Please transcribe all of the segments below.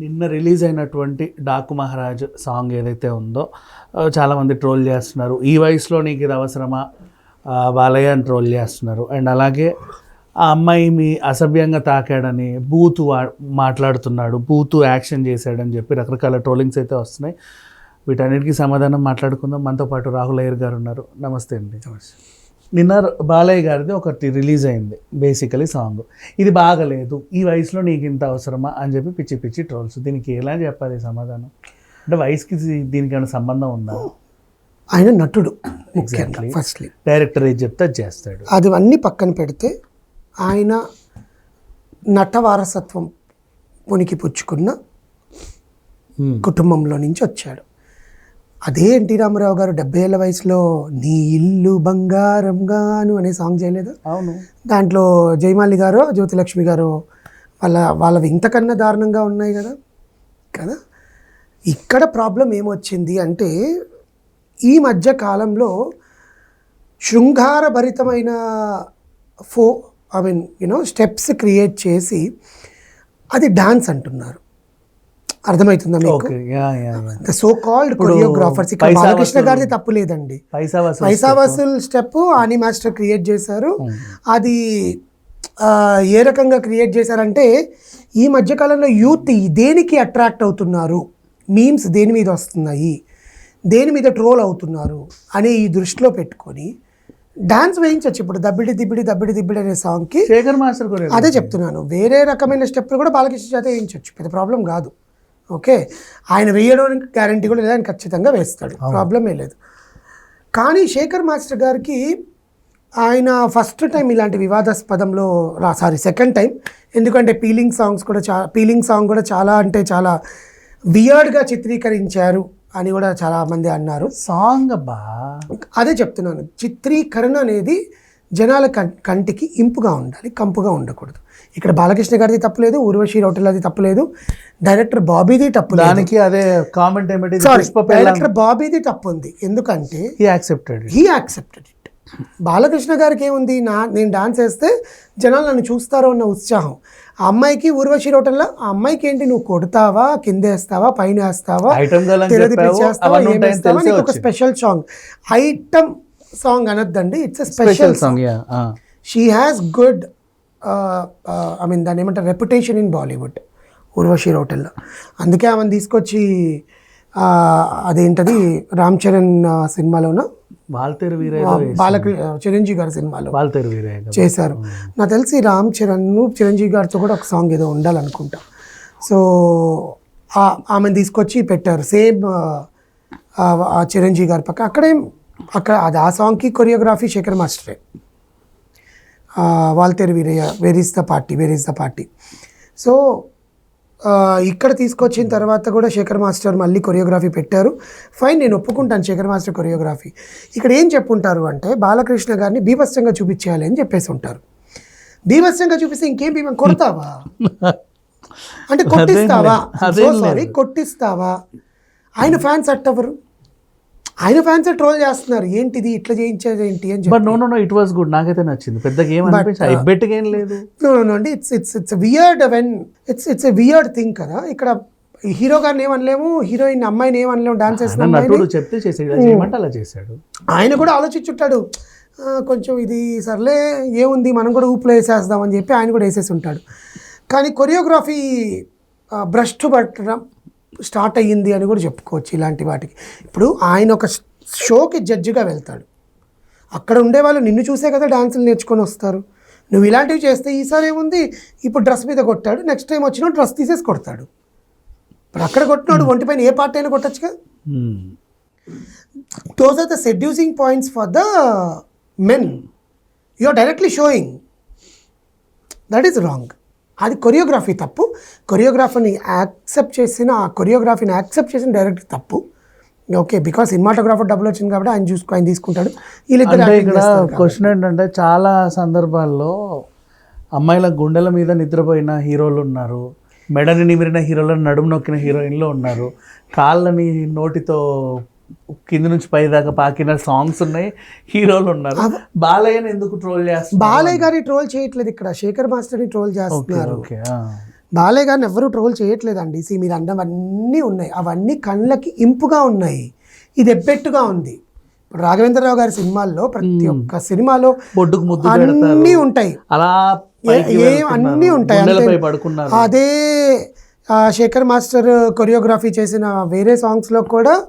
నిన్న రిలీజ్ అయినటువంటి డాకు మహారాజ్ సాంగ్ ఏదైతే ఉందో చాలామంది ట్రోల్ చేస్తున్నారు. ఈ వయసులో నీకు ఇది అవసరమా? బాలయ్య అని ట్రోల్ చేస్తున్నారు. అండ్ అలాగే ఆ అమ్మాయి మీ అసభ్యంగా తాకాడని బూతు మాట్లాడుతున్నాడు బూతు యాక్షన్ చేశాడని చెప్పి రకరకాల ట్రోలింగ్స్ అయితే వస్తున్నాయి. వీటన్నిటికీ సమాధానం మాట్లాడుకుందాం. మనతో పాటు రాహుల్ అయ్యర్ గారు ఉన్నారు. నమస్తే అండి. నిన్న బాలయ్య గారిది ఒకటి రిలీజ్ అయింది బేసికలీ సాంగ్ ఇది బాగలేదు ఈ వయసులో నీకు ఇంత అవసరమా అని చెప్పి పిచ్చి పిచ్చి ట్రోల్స్ దీనికి ఎలా చెప్పాలి సమాధానం? అంటే వయసుకి దీనికి ఏమైనా సంబంధం ఉందా? ఆయన నటుడు Exactly. ఫస్ట్లీ డైరెక్టర్ ఏది చెప్తే అది చేస్తాడు. అది అన్నీ పక్కన పెడితే ఆయన నట వారసత్వం ఉనికి పుచ్చుకున్న Hmm. కుటుంబంలో నుంచి వచ్చాడు. అదే ఎన్టీ రామారావు గారు డెబ్బై ఏళ్ళ వయసులో నీ ఇల్లు బంగారంగాను అనే సాంగ్ చేయలేదు. అవును. దాంట్లో జయమాలి గారు జ్యోతిలక్ష్మి గారు వాళ్ళ వాళ్ళవి ఇంతకన్నా దారుణంగా ఉన్నాయి కదా? కదా? ఇక్కడ ప్రాబ్లం ఏమొచ్చింది అంటే ఈ మధ్య కాలంలో శృంగారభరితమైన ఫో I mean you know steps create చేసి అది డాన్స్ అంటున్నారు. అర్థమవుతుందా మీకు? ద సో కాల్డ్ కొరియోగ్రాఫర్స్ ఇక్కడ బాలకృష్ణ. గారిది తప్పు లేదండి పైసా వసూలు స్టెప్ ఆని మాస్టర్ క్రియేట్ చేశారు. అది ఆ, ఏ రకంగా క్రియేట్ చేశారంటే ఈ మధ్యకాలంలో యూత్ దేనికి అట్రాక్ట్ అవుతున్నారు? మీమ్స్ దేని మీద వస్తున్నాయి? దేని మీద ట్రోల్ అవుతున్నారు? అనే ఈ దృష్టిలో పెట్టుకొని డాన్స్ వేయించవచ్చు ఇప్పుడు దబ్బిడి దిబ్బిడి దబ్బిడి దిబ్బిడి అనే సాంగ్కి శేఖర్ మాస్టర్ అదే చెప్తున్నాను. వేరే రకమైన స్టెప్లు కూడా బాలకృష్ణ చేత వేయించవచ్చు పెద్ద ప్రాబ్లం కాదు. ఓకే? ఆయన వేయడానికి గ్యారంటీ కూడా లేదు? ఆయన ఖచ్చితంగా వేస్తాడు. ప్రాబ్లమే లేదు. కానీ శేఖర్ మాస్టర్ గారికి ఆయన ఫస్ట్ టైం ఇలాంటి వివాదాస్పదంలో రా సారీ సెకండ్ టైం ఎందుకంటే పీలింగ్ సాంగ్స్ కూడా చా పీలింగ్ సాంగ్ కూడా చాలా అంటే చాలా వియర్డ్గా చిత్రీకరించారు అని కూడా చాలా మంది అన్నారు. సాంగ్ అబ్బా అదే చెప్తున్నాను. చిత్రీకరణ అనేది జనాల కంటికి ఇంపుగా ఉండాలి కంపుగా ఉండకూడదు. ఇక్కడ బాలకృష్ణ గారిది తప్పులేదు ఊర్వశి రౌటెలది తప్పులేదు డైరెక్టర్ బాబీది తప్పు దానికి అదే కామెంట్ ఏమిటి? సారీ డైరెక్టర్ బాబీది తప్పు ఉంది ఎందుకంటే he accepted he accepted it Balakrishna గారికి ఏముంది? నా నేను డాన్స్ వేస్తే జనాలు నన్ను చూస్తారో అన్న ఉత్సాహం. ఆ అమ్మాయికి ఊర్వశి రోటల్లో ఆ అమ్మాయికి ఏంటి? నువ్వు కొడతావా? కింద వేస్తావా? పైన వేస్తావా? ఒక special song item song అనొద్దండి. It's special special song she has good I mean దాని ఏమంటారు? Reputation in Bollywood Urvashi Rautela అందుకే ఆమెను తీసుకొచ్చి అదేంటది? రామ్ చరణ్ సినిమాలోన? బాలకృ చిరంజీవి గారి సినిమాలో. చేశారు. నాకు తెలిసి రామ్ చరణ్ చిరంజీవి గారితో కూడా ఒక సాంగ్ ఏదో ఉండాలనుకుంటా. సో ఆమెను తీసుకొచ్చి పెట్టారు. సేమ్ ఆ చిరంజీవి గారి పక్క. అక్కడేం అక్కడ అది ఆ సాంగ్కి choreography Shekhar మాస్టరే. Waltair Veerayya where is the party where is the party so ఇక్కడ తీసుకొచ్చిన తర్వాత కూడా శేఖర్ మాస్టర్ మళ్ళీ కొరియోగ్రఫీ పెట్టారు. ఫైన్ నేను ఒప్పుకుంటాను శేఖర్ మాస్టర్ కొరియోగ్రఫీ ఇక్కడ ఏం చెప్పుంటారు అంటే బాలకృష్ణ గారిని బీభత్సంగా చూపించేయాలి అని చెప్పేసి ఉంటారు. బీభత్సంగా చూపిస్తే ఇంకేం బీభం కొడతావా? అంటే కొట్టిస్తావా? సారీ కొట్టిస్తావా? ఆయన ఫ్యాన్స్ అట్టవరు? ఆయన ఫ్యాన్స్ ట్రోల్ చేస్తున్నారు. ఏంటిది? ఇట్లా చేయించేది ఏంటి అని but no no no it was good నాకైతే నచ్చింది. పెద్దగా ఏం అనిపించింది. ఇబ్బెట్టుగా ఏం లేదు. నో నో అండి it's it's it's weird when it's it's a weird thing కదా. ఇక్కడ హీరో గారిని ఏమనలేము హీరోయిన్ అమ్మాయిని ఏమనలేము డాన్స్ చేసిన నటుడు చెప్తే చేసాడు చేయమంటే అలా చేశాడు. ఆయన కూడా ఆలోచించుంటాడు. "ఆ, కొంచెం ఇది సర్లే ఏముంది మనం కూడా ఊపులో వేసేద్దామని చెప్పి ఆయన కూడా వేసేసి ఉంటాడు. కానీ కొరియోగ్రఫీ భ్రష్టు పట్టడం స్టార్ట్ అయ్యింది అని కూడా చెప్పుకోవచ్చు ఇలాంటి వాటికి. ఇప్పుడు ఆయన ఒక షోకి జడ్జిగా వెళ్తాడు. అక్కడ ఉండేవాళ్ళు నిన్ను చూసే కదా డాన్సులు నేర్చుకొని వస్తారు. నువ్వు ఇలాంటివి చేస్తే ఈసారి ఏముంది? ఇప్పుడు డ్రెస్ మీద కొట్టాడు నెక్స్ట్ టైం వచ్చిన డ్రెస్ తీసేసి కొడతాడు. ఇప్పుడు అక్కడ కొట్టినాడు ఒంటిపైన ఏ పార్ట్ అయినా కొట్టచ్చుగా? Those are the seducing points for the men. You are directly showing. That is wrong అది కొరియోగ్రఫీ తప్పు. కొరియోగ్రాఫర్ని యాక్సెప్ట్ చేసిన ఆ కొరియోగ్రఫీని యాక్సెప్ట్ చేసిన డైరెక్టర్ తప్పు. ఓకే బికాస్ సినిమాటోగ్రాఫర్ డబ్బులు వచ్చింది కాబట్టి ఆయన చూసుకో ఆయన తీసుకుంటాడు. వీళ్ళిద్దరు ఇక్కడ. క్వశ్చన్ ఏంటంటే చాలా సందర్భాల్లో అమ్మాయిల గుండెల మీద నిద్రపోయిన హీరోలు ఉన్నారు. మెడని నిమిరిన హీరోలు నడుము నొక్కిన హీరోయిన్లు ఉన్నారు. కాళ్ళని నోటితో కింద నుంచి పై దాకా పాకిన సాంగ్స్ ఉన్నాయి. హీరోలు ఉన్నారు. బాలయ్యని ఎందుకు ట్రోల్ చేస్తున్నారు? బాలయ్య గారి ట్రోల్ చేయట్లేదు ఇక్కడ. శేఖర్ మాస్టర్ని ట్రోల్ చేస్తున్నారు. ఓకే బాలయ్య గారిని ఎవరు ట్రోల్ చేయట్లేదండి. సి మీరు అన్నవన్నీ ఉన్నాయి. అవన్నీ కళ్ళకి ఇంపుగా ఉన్నాయి. ఇది ఎబ్బెట్టుగా ఉంది. ఇప్పుడు రాఘవేంద్రరావు గారి సినిమాల్లో ప్రతి ఒక్క సినిమాలో బొడ్డుకు ముద్దు అన్నీ ఉంటాయి. అలా ఏ-. అన్నీ ఉంటాయి. అదే శేఖర్ మాస్టర్ కొరియోగ్రఫీ చేసిన వేరే సాంగ్స్లో కూడా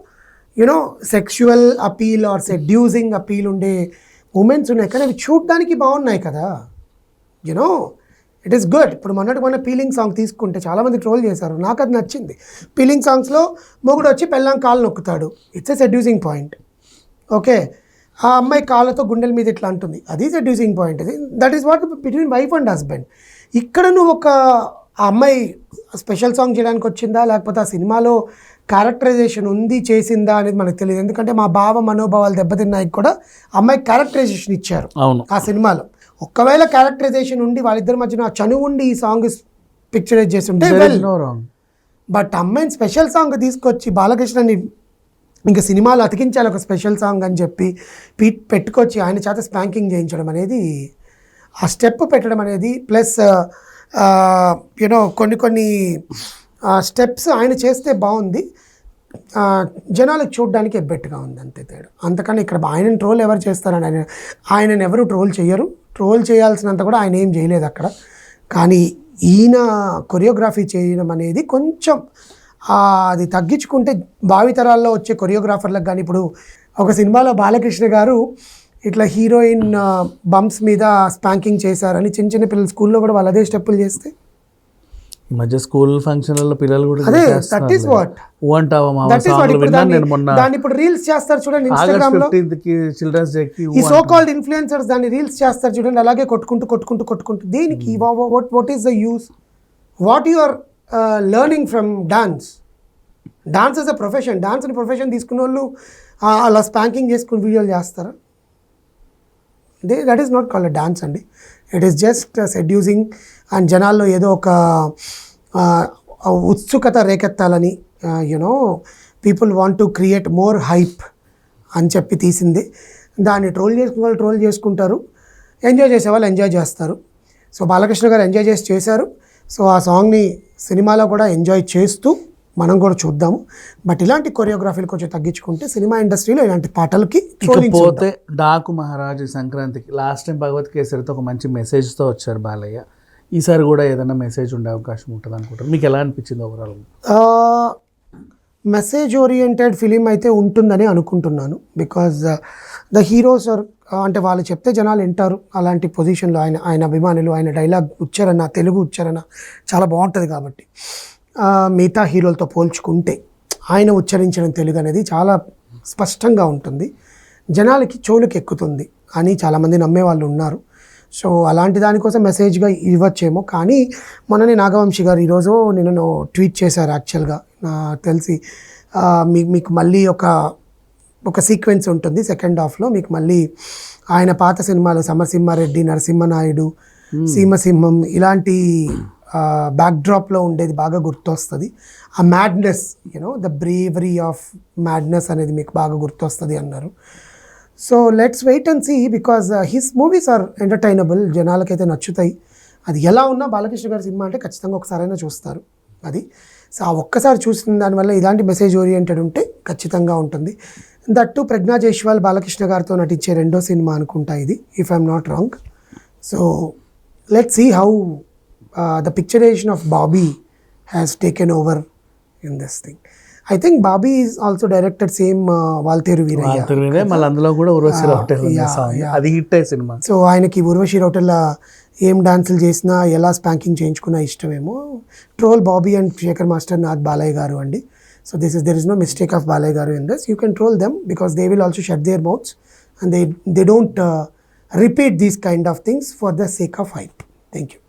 you know sexual appeal or seducing appeal ఉండే మూమెంట్స్ ఉన్నాయి. కానీ అవి చూడడానికి బాగున్నాయి కదా. యునో ఇట్ ఈస్ గుడ్ ఇప్పుడు మొన్నటి మొన్న పీలింగ్ సాంగ్ తీసుకుంటే చాలామంది ట్రోల్ చేశారు. నాకు అది నచ్చింది. పీలింగ్ సాంగ్స్లో మొగుడు వచ్చి పెళ్ళాం కాలు నొక్కుతాడు. It's a seducing point okay ఆ అమ్మాయి కాళ్ళతో గుండెల మీద ఇట్లా అంటుంది. అది సెడ్యూసింగ్ పాయింట్ అది that is what between wife and husband ఇక్కడ నువ్వు ఒక ఆ అమ్మాయి స్పెషల్ సాంగ్ చేయడానికి వచ్చిందా? లేకపోతే ఆ సినిమాలో క్యారెక్టరైజేషన్ ఉంది చేసిందా అనేది మనకు తెలియదు. ఎందుకంటే మా భావ మనోభావాలు దెబ్బతిన్నాయి కూడా అమ్మాయి క్యారెక్టరైజేషన్ ఇచ్చారు అవును. ఆ సినిమాలో. ఒకవేళ క్యారెక్టరైజేషన్ ఉండి వాళ్ళిద్దరి మధ్యన ఆ చనువు ఉండి ఈ సాంగ్ పిక్చరైజ్ చేసి ఉంటే వెల్ నో రాంగ్ బట్ అమ్మాయిని స్పెషల్ సాంగ్ తీసుకొచ్చి బాలకృష్ణని ఇంకా సినిమాలో అతికించాలి ఒక స్పెషల్ సాంగ్ అని చెప్పి పెట్టుకొచ్చి ఆయన చేత స్పాంకింగ్ చేయించడం అనేది ఆ స్టెప్ పెట్టడం అనేది ప్లస్ యూనో కొన్ని కొన్ని స్టెప్స్ ఆయన చేస్తే బాగుంది. జనాలకు చూడడానికి ఎబ్బెట్టుగా ఉంది అంతే తేడా. అంతకని ఇక్కడ ఆయన ట్రోల్ ఎవరు చేస్తారని ఆయన ఆయనను ఎవరు ట్రోల్ చేయరు. ట్రోల్ చేయాల్సినంత కూడా ఆయన ఏం చేయలేదు అక్కడ. కానీ ఈయన కొరియోగ్రఫీ చేయడం అనేది కొంచెం అది తగ్గించుకుంటే భావితరాల్లో వచ్చే కొరియోగ్రాఫర్లకు కానీ ఇప్పుడు ఒక సినిమాలో బాలకృష్ణ గారు ఇట్లా హీరోయిన్ బంప్స్ మీద స్పాంకింగ్ చేశారని చిన్న చిన్న పిల్లలు స్కూల్లో కూడా వాళ్ళు అదే స్టెప్పులు చేస్తే. ఈ మధ్య స్కూల్ ఫంక్షన్లలో పిల్లలు కూడా అదే. దట్ ఈస్ వాట్ అంటావా నేను మొన్న. దాన్ని ఇప్పుడు రీల్స్ చేస్తారు చూడండి ఇన్స్టాగ్రామ్లో. చిల్డ్రన్స్ డే ఈ సో కాల్డ్ ఇన్ఫ్లుయెన్సర్స్ దాన్ని రీల్స్ చేస్తారు చూడండి అలాగే కొట్టుకుంటూ కొట్టుకుంటూ కొట్టుకుంటూ. దేనికి what what is the use what you are learning from dance dance is a profession డాన్స్ని profession తీసుకున్న వాళ్ళు అలా స్పాంకింగ్ చేసుకుని వీడియోలు చేస్తారా? They that is not called dance అండి. It is just seducing and జనాల్లో ఏదో ఒక uh, ఉత్సుకత రేకెత్తాలని you know people want to create more hype అని చెప్పి తీసింది. దాన్ని ట్రోల్ చేసుకునే వాళ్ళు ట్రోల్ చేసుకుంటారు. ఎంజాయ్ చేసే వాళ్ళు ఎంజాయ్ చేస్తారు. సో బాలకృష్ణ గారు ఎంజాయ్ చేసి చేశారు. సో ఆ సాంగ్ని సినిమాలో కూడా ఎంజాయ్ చేస్తూ మనం కూడా చూద్దాము. బట్ ఇలాంటి కొరియోగ్రఫీలు కొంచెం తగ్గించుకుంటే సినిమా ఇండస్ట్రీలో ఇలాంటి పాటలకి. ఇకపోతే డాకు మహారాజు సంక్రాంతికి లాస్ట్ టైం భగవత్ కేసరితో ఒక మంచి మెసేజ్తో వచ్చారు బాలయ్య. ఈసారి కూడా ఏదైనా మెసేజ్ ఉండే అవకాశం ఉంటుంది అనుకుంటారు మీకు ఎలా అనిపించింది ఓవరాల్ మెసేజ్ ఓరియంటెడ్ ఫిలిం అయితే ఉంటుందని అనుకుంటున్నాను. బికాజ్ ద హీరోస్ ఆర్ అంటే వాళ్ళు చెప్తే జనాలు వింటారు. అలాంటి పొజిషన్లో ఆయన ఆయన అభిమానులు ఆయన డైలాగ్ ఉచ్చారణ తెలుగు ఉచ్చారణ చాలా బాగుంటుంది కాబట్టి. మిగతా హీరోలతో పోల్చుకుంటే ఆయన ఉచ్చరించిన తెలుగు అనేది చాలా స్పష్టంగా ఉంటుంది. జనాలకి చెవులకు ఎక్కుతుంది. అని చాలామంది నమ్మే వాళ్ళు ఉన్నారు. సో అలాంటి దానికోసం మెసేజ్గా ఇవ్వచ్చేమో. కానీ మొన్ననే నాగవంశి గారు ఈరోజు నిన్ను ట్వీట్ చేశారు యాక్చువల్గా. నాకు తెలిసి మీ మీకు మళ్ళీ ఒక ఒక సీక్వెన్స్ ఉంటుంది సెకండ్ హాఫ్లో. మీకు మళ్ళీ ఆయన పాత సినిమాలు సమరసింహారెడ్డి నరసింహనాయుడు సీమసింహం ఇలాంటి బ్యాక్డ్రాప్లో ఉండేది బాగా గుర్తొస్తుంది. ఆ madness you know the bravery of madness అనేది మీకు బాగా గుర్తొస్తుంది అన్నారు. So let's wait and see because his movies are entertainable జనాలకైతే నచ్చుతాయి. అది ఎలా ఉన్నా బాలకృష్ణ గారి సినిమా అంటే ఖచ్చితంగా ఒకసారైనా చూస్తారు. అది. సో ఆ ఒక్కసారి చూసిన దానివల్ల ఇలాంటి మెసేజ్ ఓరియంటెడ్ ఉంటే ఖచ్చితంగా ఉంటుంది. దట్టు ప్రజ్ఞా జైష్వాల్ బాలకృష్ణ గారితో నటించే రెండో సినిమా అనుకుంటా ఇది if I'm not wrong so let see how the picturization of Bobby has taken over in this thing I think Bobby is also directed same Waltair Veerayya మళ్ళీ అందులో కూడా ఉర్వశి yeah. అది హిట్ అయ్యే సినిమా. సో ఆయనకి ఉర్వశి రౌటల్లా ఏం డాన్సులు చేసినా ఎలా స్పాంకింగ్ చేయించుకున్నా ఇష్టమేమో. Troll Bobby and Shekhar master not Balayya garu అండి. So this is there is no mistake of Balayya garu in this you can troll them because they will also shut their mouths and they they don't repeat these kind of things for the sake of hype thank you